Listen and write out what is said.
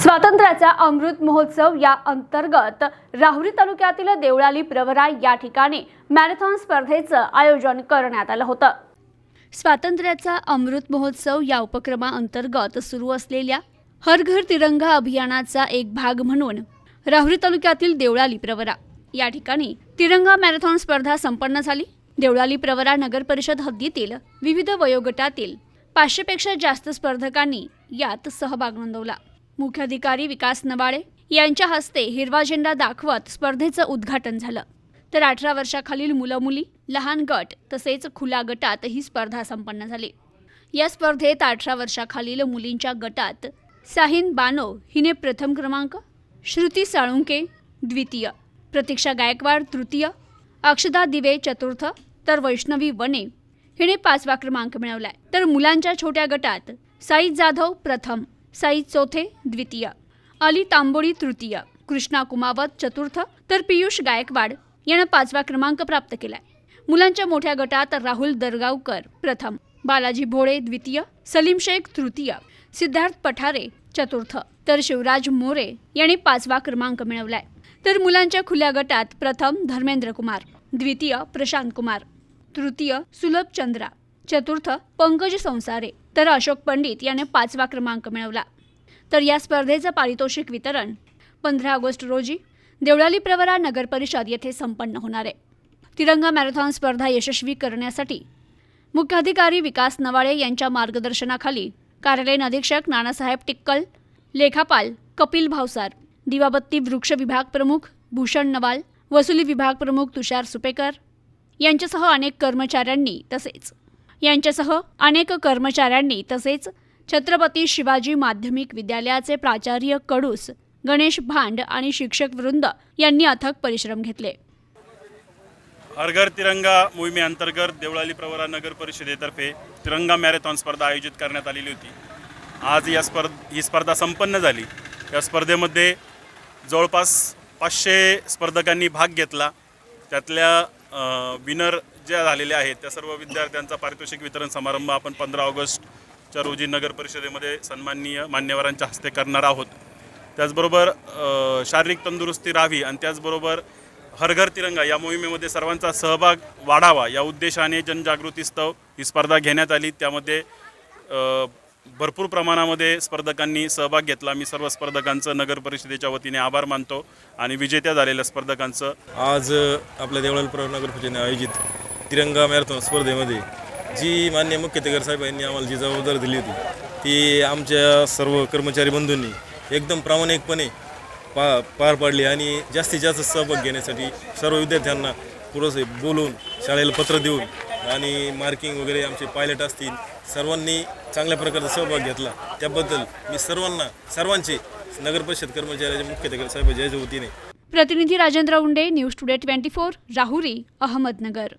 स्वातंत्र्याचा अमृत महोत्सव या अंतर्गत राहुरी तालुक्यातील देवळाली प्रवरा या ठिकाणी मॅरेथॉन स्पर्धेचं आयोजन करण्यात आलं होतं. स्वातंत्र्याचा अमृत महोत्सव या उपक्रमाअंतर्गत सुरू असलेल्या हर घर तिरंगा अभियानाचा एक भाग म्हणून राहुरी तालुक्यातील देवळाली प्रवरा या ठिकाणी तिरंगा मॅरेथॉन स्पर्धा संपन्न झाली. देवळाली प्रवरा नगर परिषद हद्दीतील विविध वयोगटातील पाचशेपेक्षा जास्त स्पर्धकांनी यात सहभाग नोंदवला. मुख्याधिकारी विकास नवाळे यांच्या हस्ते हिरवा झेंडा दाखवत स्पर्धेचं उद्घाटन झालं. तर अठरा वर्षाखालील मुलं मुली लहान गट तसेच खुला गटात ही स्पर्धा संपन्न झाली. या स्पर्धेत अठरा वर्षाखालील मुलींच्या गटात साहिन बानो हिने प्रथम क्रमांक श्रुती साळुंके द्वितीय प्रतीक्षा गायकवाड तृतीय अक्षदा दिवे चतुर्थ तर वैष्णवी वने हिने पाचवा क्रमांक मिळवलाय. तर मुलांच्या छोट्या गटात साई जाधव प्रथम साई चौथे द्वितीय. अली तांबोळी तृतीय. कृष्णा कुमावत चतुर्थ तर पियुष गायकवाड यानं पाचवा क्रमांक प्राप्त केलाय. मुलांच्या मोठ्या गटात राहुल दरगावकर प्रथम बालाजी भोळे द्वितीय सलीम शेख तृतीय सिद्धार्थ पठारे चतुर्थ तर शिवराज मोरे यांनी पाचवा क्रमांक मिळवलाय. तर मुलांच्या खुल्या गटात प्रथम धर्मेंद्र कुमार द्वितीय प्रशांत कुमार तृतीय सुलभ चंद्रा चतुर्थ पंकज संसारे तर अशोक पंडित याने पाचवा क्रमांक मिळवला. तर या स्पर्धेचं पारितोषिक वितरण पंधरा ऑगस्ट रोजी देवळाली प्रवरा नगर परिषद येथे संपन्न होणार आहे. तिरंगा मॅरेथॉन स्पर्धा यशस्वी करण्यासाठी मुख्याधिकारी विकास नवाळे यांच्या मार्गदर्शनाखाली कार्यालयीन अधीक्षक नानासाहेब टिक्कल लेखापाल कपिल भावसार दिवाबत्ती वृक्ष विभाग प्रमुख भूषण नवाल वसुली विभाग प्रमुख तुषार सुपेकर यांच्यासह अनेक कर्मचाऱ्यांनी तसेच यांच्यासह अनेक कर्मचाऱ्यांनी तसेच छत्रपती शिवाजी माध्यमिक विद्यालयाचे प्राचार्य कडूस गणेश भांड आणि शिक्षक वृंद यांनी अथक परिश्रम घेतले. हर घर तिरंगा मोहिमेअंतर्गत देवळाली प्रवरा नगर परिषदेतर्फे तिरंगा मॅरेथॉन स्पर्धा आयोजित करण्यात आलेली होती. आज या स्पर्ध ही स्पर्धा संपन्न झाली. या स्पर्धेमध्ये जवळपास पाचशे स्पर्धकांनी भाग घेतला. त्यातल्या विनर ज्या झालेल्या आहेत त्या सर्व विद्यार्थ्यांचा पारितोषिक वितरण समारंभ आपण पंधरा ऑगस्टच्या रोजी नगर परिषदेमध्ये सन्माननीय मान्यवरांच्या हस्ते करणार आहोत. त्याचबरोबर शारीरिक तंदुरुस्ती राहावी आणि त्याचबरोबर हर घर तिरंगा या मोहिमेमध्ये सर्वांचा सहभाग वाढावा या उद्देशाने जनजागृतीस्तव ही स्पर्धा घेण्यात आली. त्यामध्ये भरपूर प्रमाणामध्ये स्पर्धकांनी सहभाग घेतला. मी सर्व स्पर्धकांचं नगर परिषदेच्या वतीने आभार मानतो आणि विजेत्या झालेल्या स्पर्धकांचं. आज आपल्या देवळाल नगर परिषदेने आयोजित तिरंगा मॅरेथॉन स्पर्धेमध्ये जी मान्य मुख्य साहेब यांनी आम्हाला जी जबाबदारी दिली होती ती आमच्या सर्व कर्मचारी बंधूंनी एकदम प्रामाणिकपणे पा पार पाडली आणि जास्तीत जास्त सहभाग घेण्यासाठी सर्व विद्यार्थ्यांना पुरेसे बोलून शाळेला पत्र देऊन आणि मार्किंग वगैरे आमचे पायलट असतील सर्वांनी चांगल्या प्रकारचा सहभाग घेतला. त्याबद्दल मी सर्वांना सर्वांचे नगर परिषद कर्मचाऱ्याचे मुख्याधिकारी साहेबांच्या वतीने प्रतिनिधी Rajendra Unde news today twenty four Rahuri Ahmednagar.